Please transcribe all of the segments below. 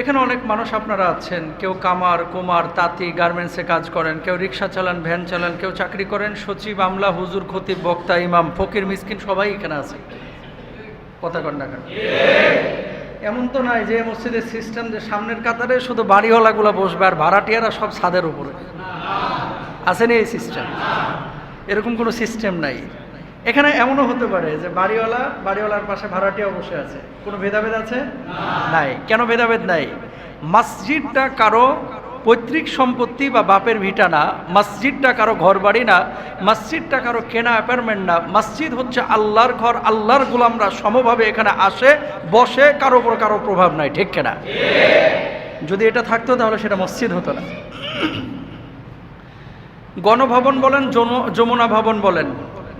এখানে অনেক মানুষ আপনারা আছেন। কেউ কামার, কুমার, তাঁতি, গার্মেন্টসে কাজ করেন, কেউ রিক্সা চালান, ভ্যান চালান, কেউ চাকরি করেন, সচিব, আমলা, হুজুর, খতিব, বক্তা, ইমাম, ফকির, মিসকিন, সবাই এখানে আছে। কথা কন না এমন তো নয় যে মসজিদের সিস্টেম যে সামনের কাতারে শুধু বাড়িওয়ালাগুলো বসবে আর ভাড়াটিয়ারা সব ছাদের উপরে। আসেনি এই সিস্টেম এরকম কোনো সিস্টেম নাই। এখানে এমনও হতে পারে যে বাড়িওয়ালা, বাড়িওয়ালার পাশে ভাড়াটিয়াও বসে আছে। কোনো ভেদাভেদ আছে? নাই। কেন ভেদাভেদ নাই? মসজিদটা কারও পৈতৃক সম্পত্তি বা বাপের ভিটা না। মসজিদটা কারও ঘর বাড়ি না। মসজিদটা কারও কেনা অ্যাপার্টমেন্ট না। মসজিদ হচ্ছে আল্লাহর ঘর, আল্লাহর গোলামরা সমভাবে এখানে আসে, বসে, কারও ওপর কারও প্রভাব নাই। ঠিক কেনা? যদি এটা থাকতো তাহলে সেটা মসজিদ হতো না। গণভবন বলেন, যমু- যমুনা ভবন বলেন।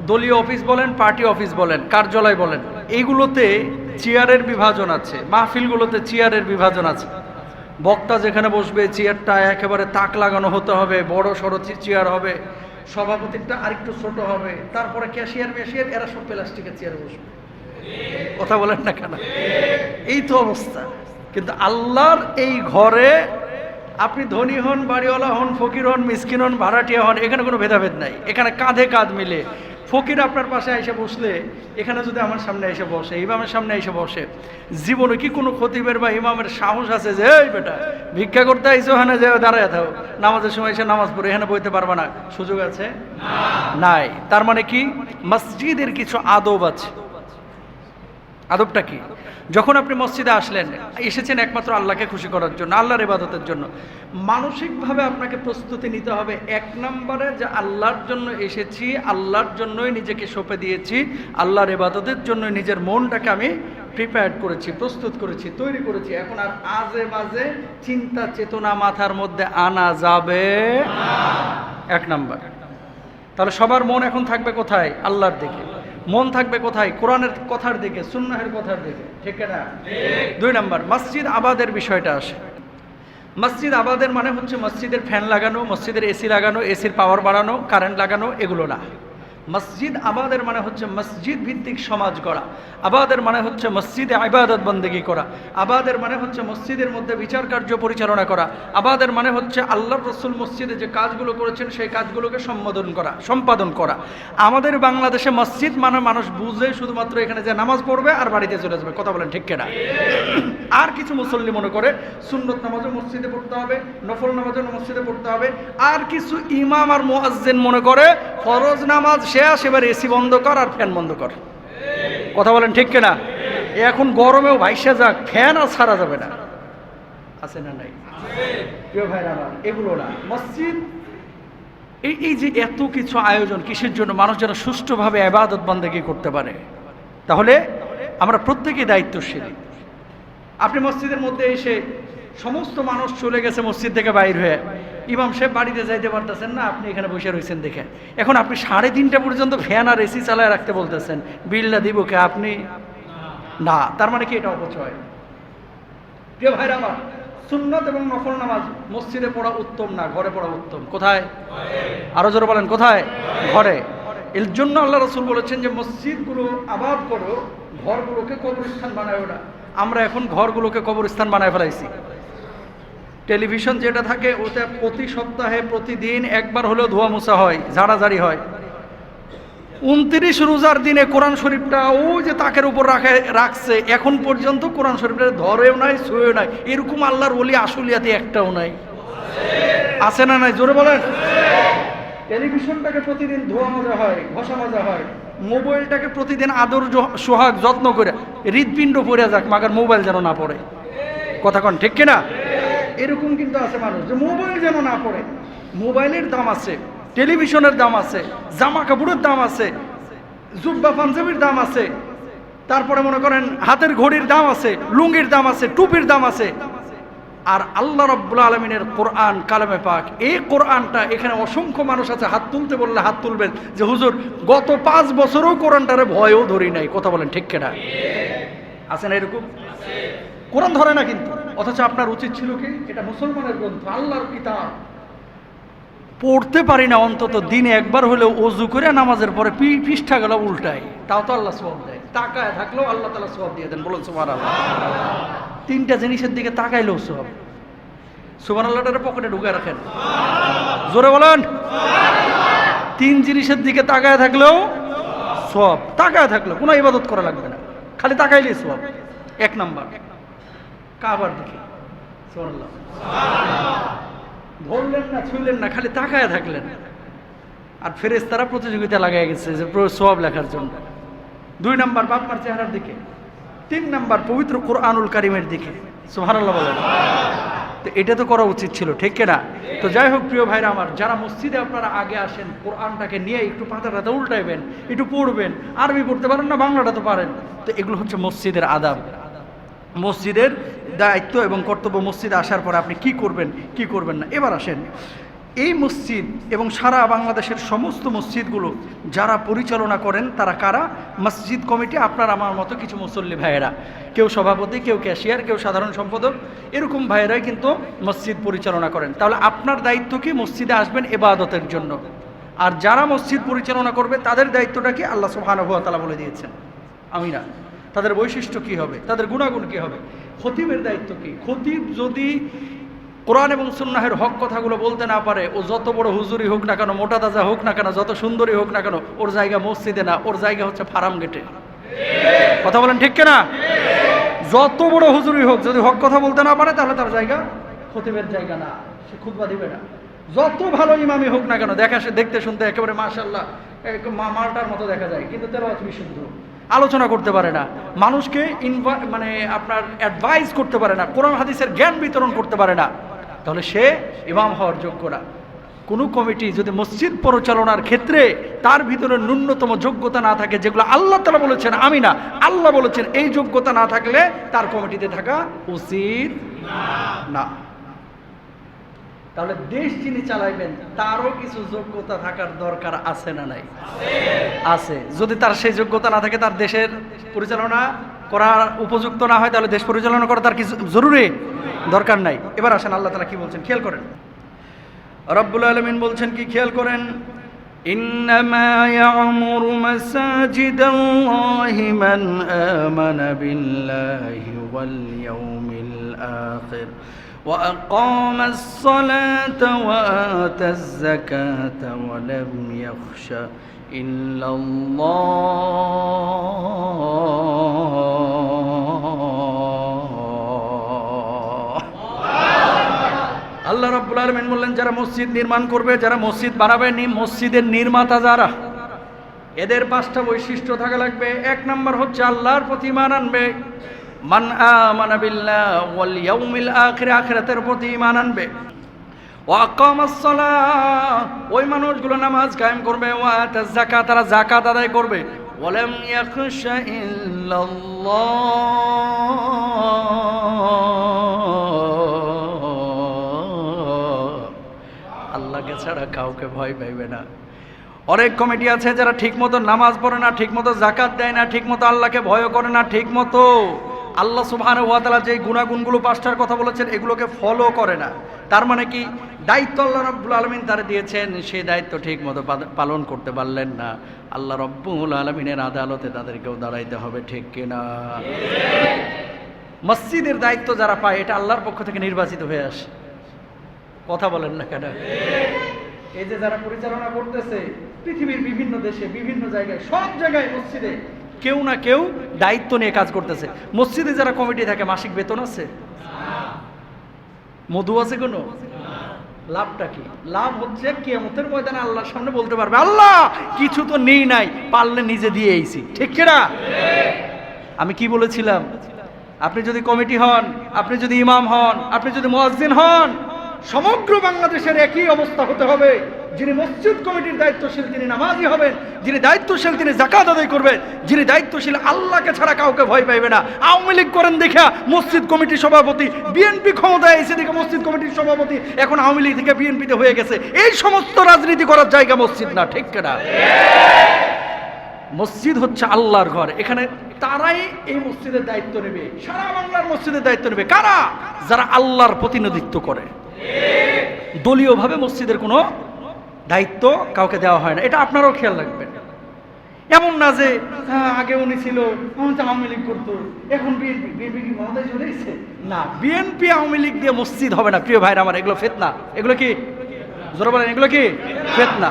দলীয় অফিস বলেন, পার্টি অফিস বলেন, কার্যালয় বলেন এইগুলোতে চেয়ারের বিভাজন আছে, মাহফিলগুলোতে চেয়ারের বিভাজন আছে। বক্তা যেখানে বসবে, চেয়ারটা একেবারে তাক লাগানো হতে হবে, বড় সড়ো চেয়ার হবে সভাপতিটা আরেকটু ছোট হবে, তারপরে ক্যাশিয়ার ম্যাশিয়ার এরা সব প্লাস্টিকের চেয়ারে বসবে। কথা বলেন না কেন? এই তো অবস্থা। কিন্তু আল্লাহর এই ঘরে আপনি ধনী হন, বাড়িওয়ালা হন, ফকির হন, মিসকিন হন, ভাড়াটিয়া হন, এখানে কোনো ভেদাভেদ নাই। এখানে কাঁধে কাঁধ মিলে ফকির আপনার পাশে এসে বসলে, এখানে যদি আমার সামনে এসে বসে, ইমামের সামনে এসে বসে, জীবনে কি কোনো খতিবের বা ইমামের সাহস আছে যে, এই বেটা, ভিক্ষা করতে আইসো ওখানে যে দাঁড়ায় থাকো নামাজের সময় এসে নামাজ পড়ে, এখানে বইতে পারবে না। সুযোগ আছে? নাই। তার মানে কি? মসজিদের কিছু আদব আছে। আদবটা কি? যখন আপনি মসজিদে আসলেন, এসেছেন একমাত্র আল্লাহকে খুশি করার জন্য, আল্লাহর ইবাদতের জন্য। মানসিকভাবে আপনাকে প্রস্তুতি নিতে হবে এক নম্বরে যে আল্লাহর জন্য এসেছি, আল্লাহর জন্যই নিজেকে সঁপে দিয়েছি, আল্লাহর ইবাদতের জন্য নিজের মনটাকে আমি প্রিপেয়ার করেছি, প্রস্তুত করেছি, তৈরি করেছি। এখন আর আজে বাজে চিন্তা, চেতনা মাথার মধ্যে আনা যাবে এক নাম্বার। তাহলে সবার মন এখন থাকবে কোথায়? আল্লাহর দিকে। মন থাকবে কোথায়? কোরআনের কথার দিকে সুন্নাহের কথার দিকে ঠিক না দুই নম্বর মসজিদ আবাদের বিষয়টা আসে। মসজিদ আবাদের মানে হচ্ছে মসজিদের ফ্যান লাগানো মসজিদের এসি লাগানো এসির পাওয়ার বাড়ানো কারেন্ট লাগানো এগুলো না। মসজিদ আবাদের মানে হচ্ছে মসজিদ ভিত্তিক সমাজ গড়া। আবাদের মানে হচ্ছে মসজিদে আবাদত বন্দেগী করা। আবাদের মানে হচ্ছে মসজিদের মধ্যে বিচার কার্য পরিচালনা করা। আবাদের মানে হচ্ছে আল্লাহ রসুল মসজিদে যে কাজগুলো করেছেন, সেই কাজগুলোকে সম্বোধন করা, সম্পাদন করা। আমাদের বাংলাদেশে মসজিদ মানে মানুষ বুঝে শুধুমাত্র এখানে যে নামাজ পড়বে আর বাড়িতে চলে যাবে। কথা বলেন ঠিক কেনা? আর কিছু মুসল্লি মনে করে, সুন্নত নামাজও মসজিদে পড়তে হবে, নফল নামাজও মসজিদে পড়তে হবে। আর কিছু ইমাম আর মোয়াজ্জেন মনে করে ফরজ নামাজ শেষ, এবার এসি বন্ধ কর আর ফ্যান বন্ধ কর। কথা বলেন ঠিক কিনা? এখন গরমেও ভাইসা যাক, ফ্যান আর ছাড়া যাবে না। আছে না নাই? এগুলো না। মসজিদ, এই এই যে এত কিছু আয়োজন কিসের জন্য মানুষ যেন সুষ্ঠুভাবে আবাদত বন্দেগী করতে পারে? তাহলে আমরা প্রত্যেকেই দায়িত্বশীল। আপনি মসজিদের মধ্যে এসে সমস্ত মানুষ চলে গেছে মসজিদ থেকে বাইর হয়ে। ইমাম সাহেব বাড়িতে যাইতে পারতেছেন না, আপনি এখানে বসে রয়েছেন দেখে। এখন আপনি সাড়ে তিনটা পর্যন্ত ফ্যান আর এসি চালায় রাখতে বলতেছেন। বিলটা দিব কে আপনি? না, তার মানে কি এটা অপচয়? প্রিয় ভাইরা আমার, সুন্নত এবং নফল নামাজ মসজিদে পড়া উত্তম না, ঘরে পড়া উত্তম? কোথায়? আরও জোরে বলেন, কোথায়? ঘরে। এর জন্য আল্লাহ রসুল বলেছেন যে, মসজিদগুলো আবাদ করো, ঘরগুলোকে কবরস্থান বানায় না। আমরা এখন ঘরগুলোকে কবরস্থান বানায় ফেলাইছি। টেলিভিশন যেটা থাকে ওতে প্রতি সপ্তাহে, প্রতিদিন একবার হলেও ধোয়া মোছা হয়, ঝাড়াঝাড়ি হয়। উনত্রিশ রোজার দিনে কোরআন শরীফটা ও যে তাকের উপর রাখে, রাখছে, এখন পর্যন্ত কোরআন শরীফটা ধরেও নাই ছুঁয়েও নাই। এরকম আল্লাহর বলি আসলিয়াতে একটাও নাই। আছে না নাই? জোরে বলেন। টেলিভিশনটাকে প্রতিদিন ধোয়া মাজা হয়, ঘষা মাজা হয়। মোবাইলটাকে প্রতিদিন আদর সোহাগ, যত্ন করে, হৃদপিণ্ড পড়ে যাক, মাগার মোবাইল যেন না পড়ে। কথা কন, ঠিক কিনা? এরকম কিন্তু আছে মানুষ। যে মোবাইল যেন না পড়ে, মোবাইলের দাম আছে, টেলিভিশনের দাম আছে জামা কাপড়ের দাম আছে, জুব্বা পাঞ্জাবির দাম আছে, তারপরে মনে করেন হাতের ঘড়ির দাম আছে, লুঙ্গির দাম আছে, টুপির দাম আছে। আর আল্লাহ রব্বুল আলমিনের কোরআন কালামে পাক, এই কোরআনটা এখানে অসংখ্য মানুষ আছে, হাত তুলতে বললে হাত তুলবেন, যে হুজুর, গত পাঁচ বছরও কোরআনটারে ভয়ও ধরি নাই, কথা বলেন ঠিক কেনা? আছে না এরকম? কোরআন ধরে না কিন্তু। অথচ আপনার উচিত ছিল কি? এটা মুসলমানের গ্রন্থ, আল্লাহর কিতাব। পড়তে পারি না, অন্তত দিনে একবার হলেও অজু করে নামাজের পরে পৃষ্ঠা গেল উল্টাই তাও তো আল্লাহ সব দেয়। টাকায় থাকলেও আল্লাহ তালা সব দিয়ে দেন। বলুন সুমার আল্লাহ তিনটা জিনিসের দিকে তাকাইলেও সব সুবান আল্লাহটারে পকেটে ঢুকে রাখেন। জোরে বলেন। তিন জিনিসের দিকে তাকায় থাকলেও সব তাকায় থাকলেও কোনো ইবাদত করা লাগবে না। খালি তাকাইলেই সব এক নাম্বার। কাবার দিকে। ধরলেন না ছুঁলেন না, খালি তাকায় থাকলেন। আর ফেরেস তারা প্রতিযোগিতা লাগাই গেছে যে সব লেখার জন্য। দুই নাম্বার বাপমার চেহারার দিকে, তিন নাম্বার পবিত্র কোরআনুল কারিমের দিকে। সুবহানাল্লাহ বলেন। তো এটা তো করা উচিত ছিল, ঠিক না তো যাই হোক, প্রিয় ভাইরা আমার, যারা মসজিদে আপনারা আগে আসেন, কোরআনটাকে নিয়ে একটু পাতা টাতা উল্টাইবেন, একটু পড়বেন, আরবি পড়তে পারেন না, বাংলাটা তো পারেন। তো এগুলো হচ্ছে মসজিদের আদাব। মসজিদের দায়িত্ব এবং কর্তব্য মসজিদে আসার পরে আপনি কি করবেন কি করবেন না। এবার আসেন, এই মসজিদ এবং সারা বাংলাদেশের সমস্ত মসজিদগুলো যারা পরিচালনা করেন, তারা কারা? মসজিদ কমিটি, আপনার আমার মতো কিছু মুসল্লি ভাইয়েরা। কেউ সভাপতি, কেউ ক্যাশিয়ার, কেউ সাধারণ সম্পাদক, এরকম ভাইয়েরাই কিন্তু মসজিদ পরিচালনা করেন। তাহলে আপনার দায়িত্ব কি মসজিদে আসবেন এবাদতের জন্য? আর যারা মসজিদ পরিচালনা করবে, তাদের দায়িত্বটা কি? আল্লাহ তাআলা বলে দিয়েছেন। আমি না তাদের বৈশিষ্ট্য কি হবে? তাদের গুণাগুণ কি হবে? খতিবের দায়িত্ব কি? খতিব যদি কোরআন এবং সুন্নাহের হক কথাগুলো বলতে না পারে, ও যত বড় হুজুরি হোক না কেন, মোটা তাজা হোক না কেন, যত সুন্দরী হোক না কেন, ওর জায়গা মসজিদে না, ওর জায়গা হচ্ছে ফার্ম গেটে। কথা বলেন ঠিক কিনা? যত বড় হুজুরি হোক, যদি হক কথা বলতে না পারে, তাহলে তার জায়গা খতিবের জায়গা না, সে খুতবা দিবে না। যত ভালো ইমামি হোক না কেন, দেখা দেখতে শুনতে একেবারে মাশাল্লাহ এক মা- মালটার মতো দেখা যায়, কিন্তু তেলাওয়াত বিশুদ্ধ আলোচনা করতে পারে না। মানুষকে ইনভা মানে আপনার অ্যাডভাইস করতে পারে না। কোরআন হাদিসের জ্ঞান বিতরণ করতে পারে না। তাহলে সে ইমাম হওয়ার যোগ্য না। কোনো কমিটি যদি মসজিদ পরিচালনার ক্ষেত্রে তার ভিতরে ন্যূনতম যোগ্যতা না থাকে, যেগুলো আল্লাহ তালা বলেছেন, আমি না, আল্লাহ বলেছেন, এই যোগ্যতা না থাকলে তার কমিটিতে থাকা উচিত না। তাহলে দেশ যিনি চালাইবেন তারও কিছু যোগ্যতা থাকার দরকার আছে না নাই আছে যদি তার সেই যোগ্যতা না থাকে তার দেশের পরিচালনা করার উপযুক্ত না হয় তাহলে দেশ পরিচালনা করা তার কিছু জরুরি দরকার নাই এবার আসেন আল্লাহ তালা কি বলছেন খেয়াল করেন রব্বুল আলমিন বলছেন কি খেয়াল করেন إنما يعمر مساجد الله من آمن بالله واليوم الآخر وأقام الصلاة وآتى الزكاة ولم يخش إلا الله আল্লাহ রাব্বুল আলামিন বললেন যারা মসজিদ নির্মাণ করবে যারা মসজিদ বানাবে নি- মসজিদের নির্মাতা যারা এদের পাঁচটা বৈশিষ্ট্য থাকা লাগবে এক নাম্বার হচ্ছে আল্লাহর প্রতি ইমান আনবে মান আমানা বিল্লাহ ওয়াল ইয়াউমিল আখির, আখিরাতের প্রতি ইমান আনবে। ওই মানুষগুলো নামাজ কায়েম করবে। ওয়া যাকাত, তারা যাকাত আদায় করবে। ওয়ালাম ইয়াখশা আল্লাহকে ছাড়া কাউকে ভয় পাইবে না। অনেক কমিটি আছে যারা ঠিকমতো নামাজ পড়ে না, ঠিকমতো জাকাত দেয় না, ঠিকমতো আল্লাহকে ভয় করে না, ঠিকমতো আল্লাহ সুবহানাহু ওয়াতালা যে গুণাগুণগুলো পাঁচটার কথা বলেছেন, এগুলোকে ফলো করে না। তার মানে কি? দায়িত্ব আল্লাহ রাব্বুল আলামিন তারা দিয়েছেন সেই দায়িত্ব ঠিকমতো পা- পালন করতে পারলেন না। আল্লাহ রব্বুল আলমিনের আদালতে তাদেরকেও দাঁড়াইতে হবে, ঠিক কিনা মসজিদের দায়িত্ব যারা পায়, এটা আল্লাহর পক্ষ থেকে নির্বাচিত হয়ে আসে। কথা বলেন না কেন? এই যে যারা পরিচালনা করতেছে, পৃথিবীর বিভিন্ন দেশে, বিভিন্ন জায়গায়, সব জায়গায় মসজিদে কেউ না কেউ দায়িত্ব নিয়ে কাজ করতেছে। মসজিদে যারা কমিটি থাকে, মাসিক বেতন আছে? মধু আছে কোনো? লাভটা কি? লাভ হচ্ছে কেমতের ময়দানে আল্লাহর সামনে বলতে পারবে, আল্লাহ, কিছু তো নেই নাই, পারলে নিজে দিয়ে এইছি ঠিক কিনা? আমি কি বলেছিলাম? আপনি যদি কমিটি হন, আপনি যদি ইমাম হন, আপনি যদি মুয়াজ্জিন হন, সমগ্র বাংলাদেশের একই অবস্থা হতে হবে। যিনি মসজিদ কমিটির দায়িত্বশীল তিনি নামাজি হবেন, যিনি দায়িত্বশীল, তিনি জাকাত আদায় করবেন, যিনি দায়িত্বশীল, আল্লাহকে ছাড়া কাউকে ভয় পাইবে না। আওয়ামী লীগ করেন দেখা মসজিদ কমিটির সভাপতি, বিএনপি ক্ষমতায় এসে দেখে মসজিদ কমিটির সভাপতি, এখন আওয়ামী লীগ থেকে বিএনপিতে হয়ে গেছে। এই সমস্ত রাজনীতি করার জায়গা মসজিদ না, ঠিক কিনা? মসজিদ হচ্ছে আল্লাহর ঘর। এখানে তারাই এই মসজিদের দায়িত্ব নেবে। সারা বাংলার মসজিদের দায়িত্ব নেবে। কারা? যারা আল্লাহর প্রতিনিধিত্ব করে। দলীয়ভাবে মসজিদের কোনো দায়িত্ব কাউকে দেওয়া হয় না। এটা আপনারাও খেয়াল রাখবেন। এমন না যে হ্যাঁ, আগে উনি ছিল আওয়ামী লীগ করতো এখন বিএনপি বিএনপি কি চলে না বিএনপি আওয়ামী লীগ দিয়ে মসজিদ হবে না। প্রিয় ভাইরা আমার এগুলো ফেতনা। এগুলো কি? জোর বলেন এগুলো কি? ফেতনা।